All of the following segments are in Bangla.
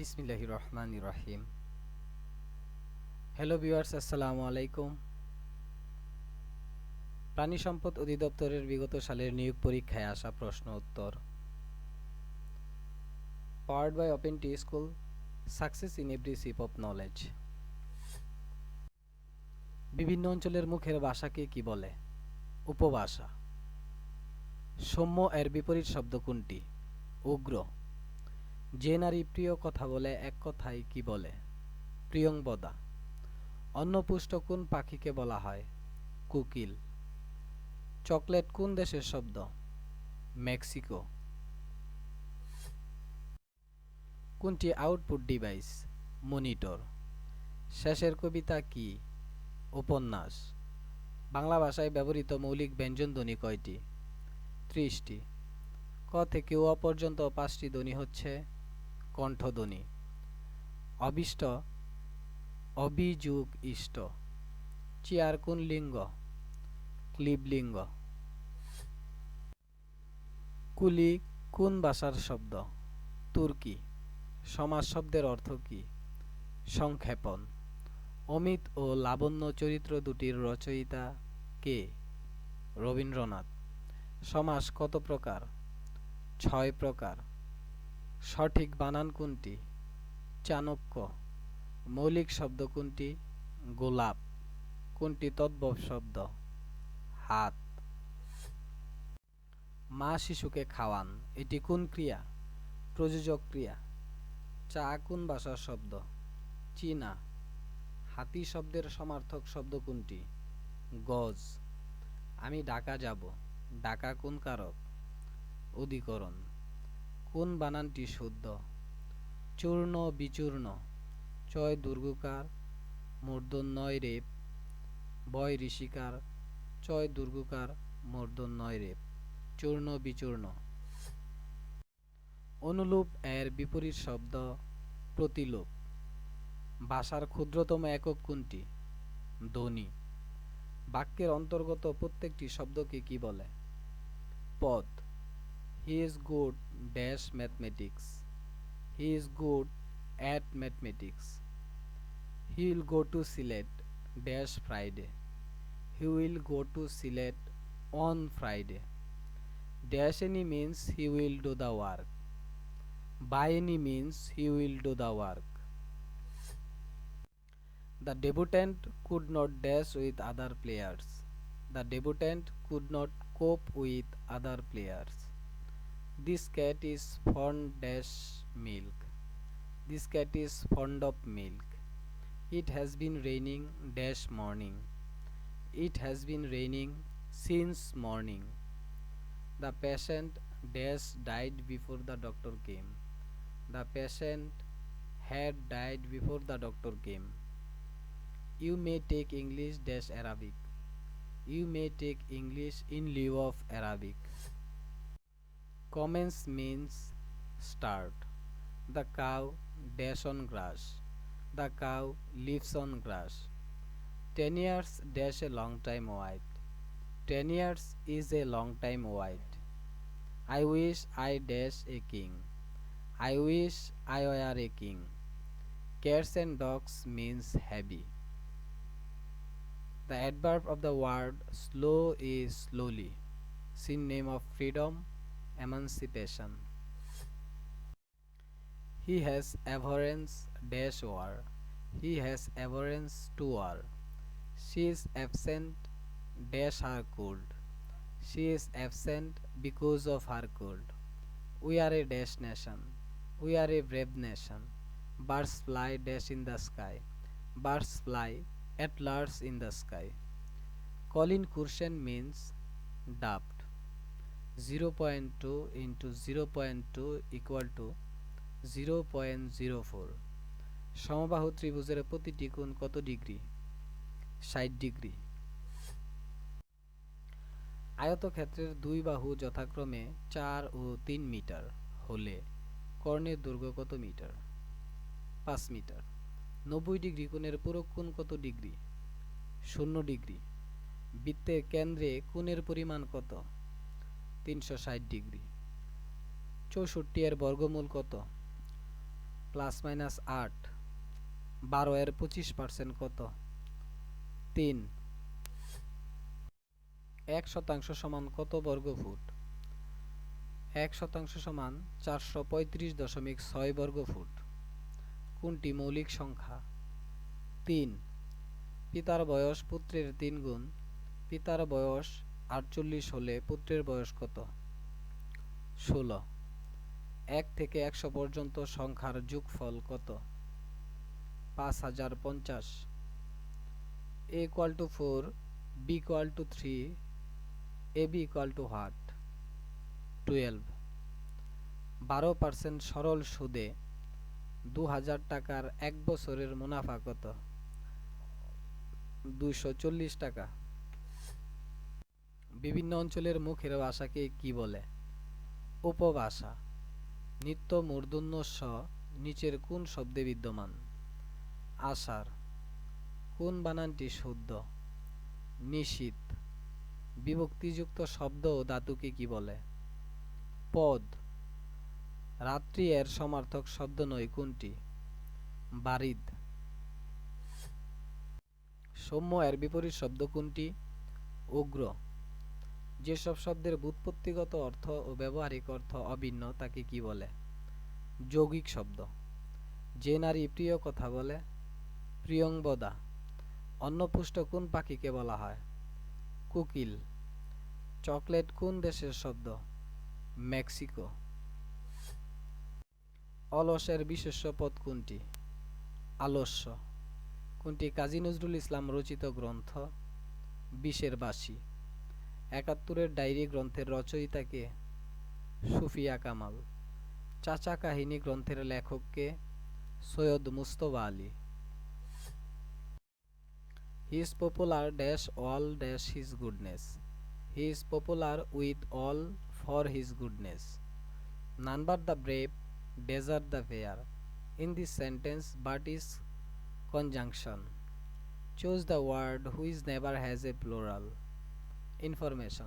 বিসমিল্লাহ রহমান রহিম হ্যালো ভিউয়ার্স আসসালামু আলাইকুম প্রাণী সম্পদ অধিদপ্তরের বিগত সালের নিয়োগ পরীক্ষায় আসা প্রশ্ন উত্তর powered by open T school success in every sip of knowledge বিভিন্ন অঞ্চলের মুখের ভাষাকে কি বলে উপভাষা সৌম্য এর বিপরীত শব্দ কোনটি উগ্র যে নারী প্রিয় কথা বলে এক কথায় কি বলে প্রিয়ংবদা অন্নপুষ্ট কোন পাখিকে বলা হয় কুকিল চকলেট কোন দেশের শব্দ মেক্সিকো কোনটি আউটপুট ডিভাইস মনিটর শেষের কবিতা কি উপন্যাস বাংলা ভাষায় ব্যবহৃত মৌলিক ব্যঞ্জন ধ্বনি কয়টি ত্রিশটি ক থেকে অ পর্যন্ত পাঁচটি ধ্বনি হচ্ছে কণ্ঠধ্বনি অবিষ্ট অভিযোগ ইষ্ট চেয়ার কোন লিঙ্গ ক্লিবলিঙ্গ কুলি কোন ভাষার শব্দ তুর্কি সমাজ শব্দের অর্থ কি সংক্ষেপণ অমিত ও লাবণ্য চরিত্র দুটির রচয়িতা কে রবীন্দ্রনাথ সমাস কত প্রকার ছয় প্রকার সঠিক বানান কোনটি চাণক্য মৌলিক শব্দ কোনটি গোলাপ কোনটি তদ্ভব শব্দ হাত মা শিশুকে খাওয়ান এটি কোন ক্রিয়া প্রযোজক ক্রিয়া চা কোন ভাষার শব্দ চীনা হাতি শব্দের সমার্থক শব্দ কোনটি গজ আমি ঢাকা যাব ঢাকা কোন কারক অধিকরণ কোন বানানটি শুদ্ধ চূর্ণ বিচূর্ণ চয় দুর্গকার মূর্ধন্যয় রেপ বয় ঋষিকার চয় দুর্গকার মূর্ধন্যয় রেপ চূর্ণ বিচূর্ণ অনুলোপ এর বিপরীত শব্দ প্রতিলোপ ভাষার ক্ষুদ্রতম একক কোনটি ধ্বনি বাক্যের অন্তর্গত প্রত্যেকটি শব্দকে কি বলে পদ he is good dash mathematics he is good at mathematics he will go to select dash Friday he will go to select on Friday dash any means he will do the work by any means he will do the work the debutant could not dash with other players the debutant could not cope with other players this cat is fond dash milk this cat is fond of milk it has been raining dash morning it has been raining since morning the patient dash died before the doctor came the patient had died before the doctor came you may take english dash arabic you may take english in lieu of arabic Commence means start. The cow dash on grass. The cow lives on grass. Ten years dash a long time wide. Ten years is a long time wide. I wish I dash a king. I wish I were a king. Cats and dogs means heavy. The adverb of the word slow is slowly. Synonym of freedom emancipation. He has abhorrence dash war. He has abhorrence to war. She is absent dash her cold. She is absent because of her cold. We are a dash nation. We are a brave nation. Birds fly dash in the sky. Birds fly at large in the sky. Colin Kursen means dove. Zero point two into zero point two equal to zero point zero four সমবাহু ত্রিভুজের প্রতিটি কোণ কত ডিগ্রি ষাট ডিগ্রি আয়তক্ষেত্রের দুই বাহু যথাক্রমে চার ও তিন মিটার হলে কর্ণের দৈর্ঘ্য কত মিটার পাঁচ মিটার নব্বই ডিগ্রি কোণের পূরক কোণ কত ডিগ্রি শূন্য ডিগ্রি বৃত্তের কেন্দ্রে কোণের পরিমাণ কত তিনশো ডিগ্রি চৌষট্টি এর বর্গমূল কত প্লাস মাইনাস আট বারো এর পঁচিশ পার্সেন্ট কত তিন এক শতাংশ সমান কত বর্গ ফুট এক শতাংশ সমান চারশো পঁয়ত্রিশ দশমিক ছয় বর্গ ফুট কোনটি মৌলিক সংখ্যা তিন পিতার বয়স পুত্রের তিন গুণ পিতার বয়স আটচল্লিশ হলে পুত্রের বয়স কত ষোল এক থেকে একশো পর্যন্ত সংখ্যার যোগফল কত পাঁচ হাজার পঞ্চাশ A equal to four B equal to three A B equal to হাট টুয়েলভ বারো পার্সেন্ট সরল সুদে দু হাজার টাকার এক বছরের মুনাফা কত দুশো চল্লিশ টাকা বিভিন্ন অঞ্চলের মুখের ভাষাকে কি বলে উপভাষা নিত্য মূর্ধন্য স নিচের কোন শব্দে বিদ্যমান আষাঢ় কোন বানানটি শুদ্ধ নিশীত বিভক্তিযুক্ত শব্দ ও ধাতুকে কি বলে পদ রাত্রি এর সমার্থক শব্দ নয় কোনটি বারিদ সৌম্য এর বিপরীত শব্দ কোনটি উগ্র যেসব শব্দের ব্যুৎপত্তিগত অর্থ ও ব্যবহারিক অর্থ অভিন্ন তাকে কি বলে যৌগিক শব্দ যে নারী প্রিয় কথা বলে প্রিয়ংবদা অন্নপুষ্ট কোন পাখিকে বলা হয় কুকিল চকলেট কোন দেশের শব্দ মেক্সিকো অলসের বিশেষ পদ কোনটি আলস্য কোনটি কাজী নজরুল ইসলাম রচিত গ্রন্থ বিশের বাসী একাত্তরের ডায়েরি গ্রন্থের রচয়িতা কে সুফিয়া কামাল চাচা কাহিনী গ্রন্থের লেখক কে Syed Mustafa Ali he is popular dash all dash his goodness he is popular with all for his goodness none but the brave deserve the fair in this sentence but is conjunction choose the word which never has a plural Information.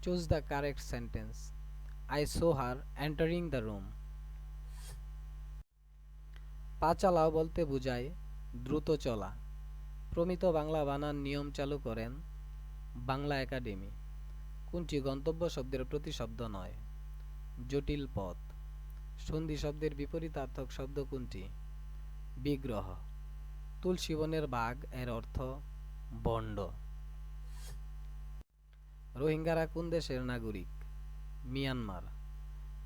Choose the correct sentence. I saw her entering the room. পা চালাও বলতে বোঝায় দ্রুত চলা প্রমিত বাংলা বানান নিয়ম চালু করেন বাংলা একাডেমি কোনটি গন্তব্য শব্দের প্রতি শব্দ নয় জটিল পথ সন্ধি শব্দের বিপরীতার্থক শব্দ কোনটি বিগ্রহ তুলসী বনের বাঘ এর অর্থ বন্ড রোহিঙ্গারা কোন দেশের নাগরিক মিয়ানমার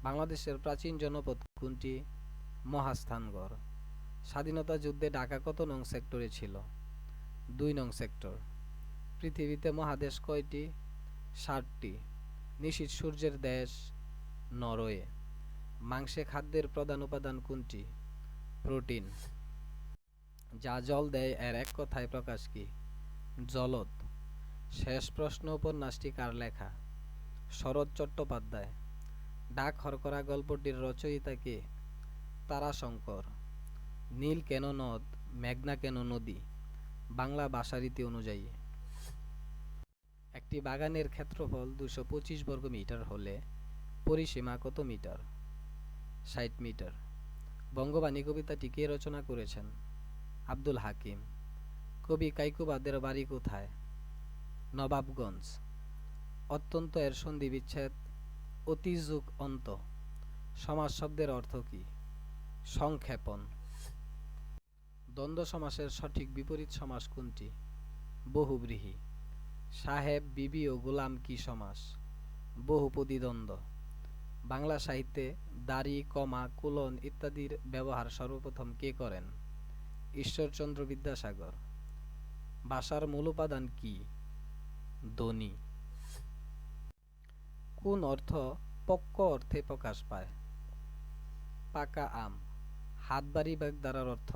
বাংলাদেশের প্রাচীন জনপদ কোনটি মহাস্থানগড় স্বাধীনতা যুদ্ধে ঢাকা কত নং সেক্টরে ছিল দুই নং সেক্টর পৃথিবীতে মহাদেশ কয়টি ষাটটি নিশীত সূর্যের দেশ নরওয়ে মাংসে খাদ্যের প্রধান উপাদান কোনটি প্রোটিন যা জল দেয় এর এক কথায় প্রকাশ কি জলদ শেষ প্রশ্ন উপন্যাসটি কার লেখা শরৎ চট্টোপাধ্যায় ডাক হরকরা গল্পটির রচয়িতা কে তারাশঙ্কর নীল কেন নদ মেঘনা কেন নদী বাংলা ভাষারীতি অনুযায়ী একটি বাগানের ক্ষেত্রফল দুশো পঁচিশ বর্গ মিটার হলে পরিসীমা কত মিটার ষাট মিটার বঙ্গবাণী কবিতাটি কে রচনা করেছেন আব্দুল হাকিম কবি কাইকুবাদের বাড়ি কোথায় নবাবগঞ্জ অত্যন্ত এর সন্ধি বিচ্ছেদ অতিযুগ অন্ত সমাজ শব্দের অর্থ কী সংক্ষেপণ দ্বন্দ্ব সমাসের সঠিক বিপরীত সমাস কোনটি বহুব্রীহি সাহেব বিবি ও গোলাম কি সমাস বহুপদী দ্বন্দ্ব বাংলা সাহিত্যে দাড়ি কমা কুলন ইত্যাদির ব্যবহার সর্বপ্রথম কে করেন ঈশ্বরচন্দ্র বিদ্যাসাগর ভাষার মূল উপাদান কী দনি কোন অর্থ পক্ক অর্থে প্রকাশ পায় পাকা আম হাত বাড়ি ব্যাগ দ্বারার অর্থ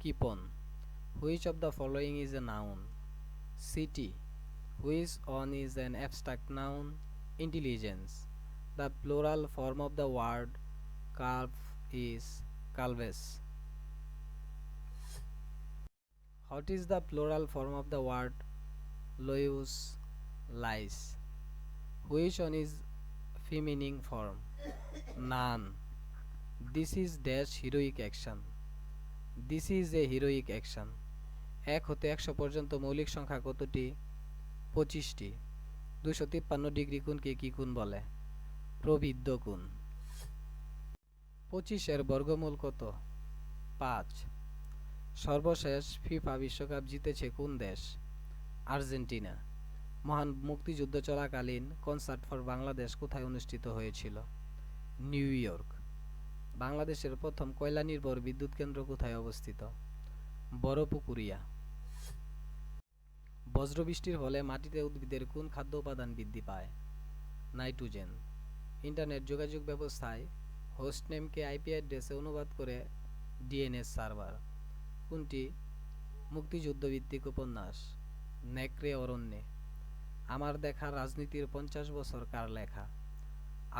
কিপন which of the following is a noun city which one is an abstract noun intelligence the plural form of the word calf is calves what is the plural form of the word loews lies which one is feminine form none this is dash heroic action this is a heroic action এক হতে একশো পর্যন্ত মৌলিক সংখ্যা কতটি পঁচিশটি দুশো তিপ্পান্ন ডিগ্রি কোণকে কী কোণ বলে প্রবিদ্ধ কোণ পঁচিশের বর্গমূল কত পাঁচ সর্বশেষ ফিফা বিশ্বকাপ জিতেছে কোন দেশ আর্জেন্টিনা মহান মুক্তিযুদ্ধ চলাকালীন কনসার্ট ফর বাংলাদেশ কোথায় অনুষ্ঠিত হয়েছিল নিউ ইয়র্ক বাংলাদেশের প্রথম কয়লা নির্ভর বিদ্যুৎ কেন্দ্র কোথায় অবস্থিত বড়পুকুরিয়া বজ্রবৃষ্টির ফলে মাটিতে উদ্ভিদের কোন খাদ্য উপাদান বৃদ্ধি পায় নাইট্রোজেন ইন্টারনেট যোগাযোগ ব্যবস্থায় হোস্ট নেমকে আইপি অ্যাড্রেসে অনুবাদ করে ডিএনএস সার্ভার কোনটি মুক্তিযুদ্ধ ভিত্তিক উপন্যাস নেকড়ে অরণ্যে আমার দেখা রাজনীতির পঞ্চাশ বছর কার লেখা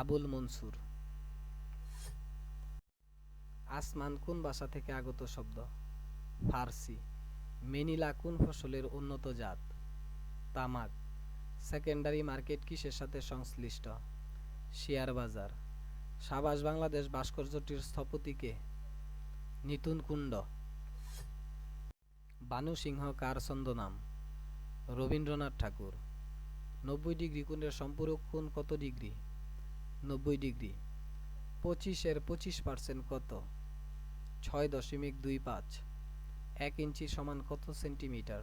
আবুল মনসুর আসমান কোন ভাষা থেকে আগত শব্দ ফার্সি মেনিলা কোন ফসলের উন্নত জাত তামাক সেকেন্ডারি মার্কেট কিসের সাথে সংশ্লিষ্ট শেয়ার বাজার সাবাস বাংলাদেশ ভাস্কর্যটির স্থপতিকে নিতুন কুণ্ড বানু সিংহ কার ছন্দ নাম রবীন্দ্রনাথ ঠাকুর নব্বই ডিগ্রি কোণের সম্পূরক কোণ কত ডিগ্রি নব্বই ডিগ্রি পঁচিশের পঁচিশ পার্সেন্ট কত ছয় দশমিক দুই পাঁচ এক ইঞ্চি সমান কত সেন্টিমিটার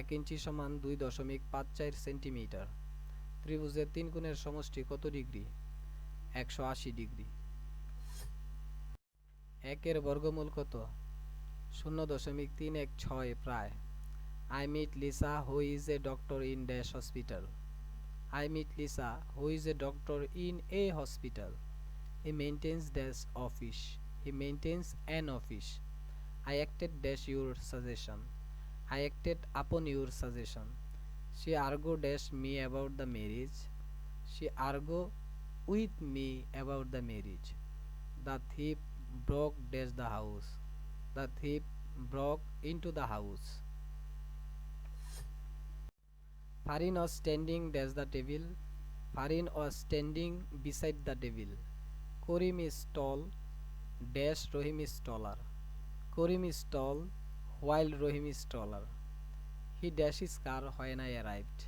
এক ইঞ্চি সমান দুই দশমিক পাঁচ চার সেন্টিমিটার ত্রিভুজের তিন কোণের সমষ্টি কত ডিগ্রি একশো আশি ডিগ্রি একের বর্গমূল কত শূন্য দশমিক তিন এক ছয় প্রায় I meet Lisa who is a doctor in dash hospital. I meet Lisa who is a doctor in a hospital. He maintains dash office. He maintains an office. I acted dash your suggestion. I acted upon your suggestion. She argued dash me about the marriage. She argued with me about the marriage. The thief broke dash the house. The thief broke into the house. Farin was standing, there's the devil. Farin was standing beside the devil. Karim is tall, dash Rohim is taller. Karim is tall, while Rohim is taller. He dashed his car when I arrived.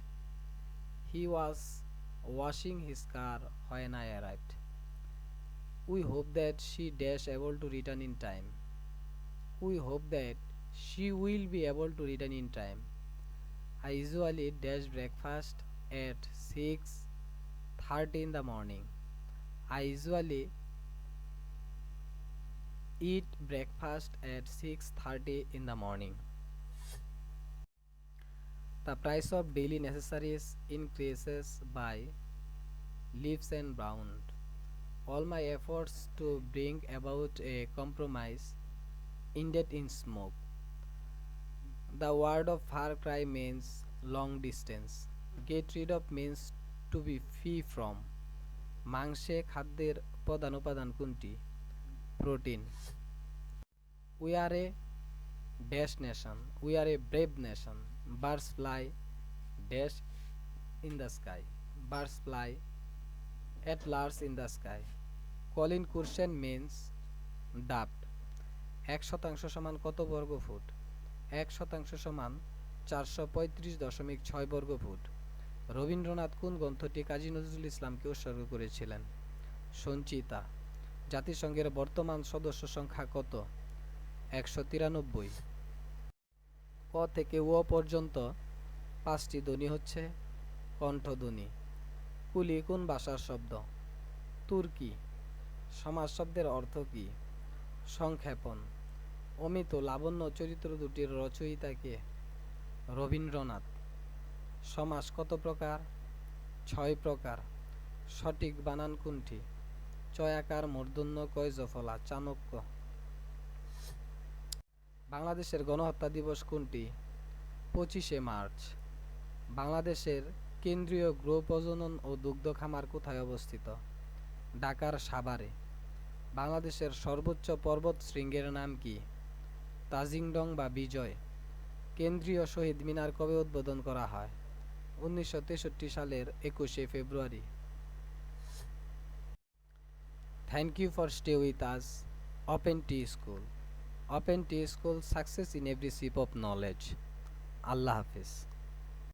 He was washing his car when I arrived. We hope that she dash able to return in time. We hope that she will be able to return in time. I usually dash breakfast at 6:30 in the morning. I usually eat breakfast at 6:30 in the morning. The price of daily necessaries increases by leaps and bounds. All my efforts to bring about a compromise ended in smoke. The word of far cry means long distance. Get rid of means to be free from. মাংসে খাদ্যের প্রধান উপাদান কোনটি protein we are a dash nation we are a brave nation birds fly dash in the sky birds fly at large in the sky Colin Kursen means দাপ্ট এক শতাংশ সমান কত বর্গ ফুট এক শতাংশ সমান চারশো পঁয়ত্রিশ দশমিক ছয় বর্গফুট রবীন্দ্রনাথ কোন গ্রন্থটি কাজী নজরুল ইসলামকে উৎসর্গ করেছিলেন সঞ্চিতা জাতিসংঘের বর্তমান সদস্য সংখ্যা কত একশো তিরানব্বই ক থেকে ও পর্যন্ত পাঁচটি ধ্বনি হচ্ছে কণ্ঠধ্বনি কুলি কোন ভাষার শব্দ তুর্কি সমাজ শব্দের অর্থ কী সংক্ষেপণ অমিত লাবণ্য চরিত্র দুটির রচয়িতাকে রবীন্দ্রনাথ সমাস কত প্রকার ছয় প্রকার সঠিক বানান ছয় চয়াকার মূর্ধন্য কয় জফলা চাণক্য বাংলাদেশের গণহত্যা দিবস কোনটি পঁচিশে মার্চ বাংলাদেশের কেন্দ্রীয় গ্রহ প্রজনন ও দুগ্ধ খামার কোথায় অবস্থিত ঢাকার সাভারে বাংলাদেশের সর্বোচ্চ পর্বত শৃঙ্গের নাম কি তাজিংডং বা বিজয় কেন্দ্রীয় শহীদ মিনার কবে উদ্বোধন করা হয় উনিশশো সালের একুশে ফেব্রুয়ারি thank you for stay with us open T school open T school success in every sip of knowledge Allah Hafiz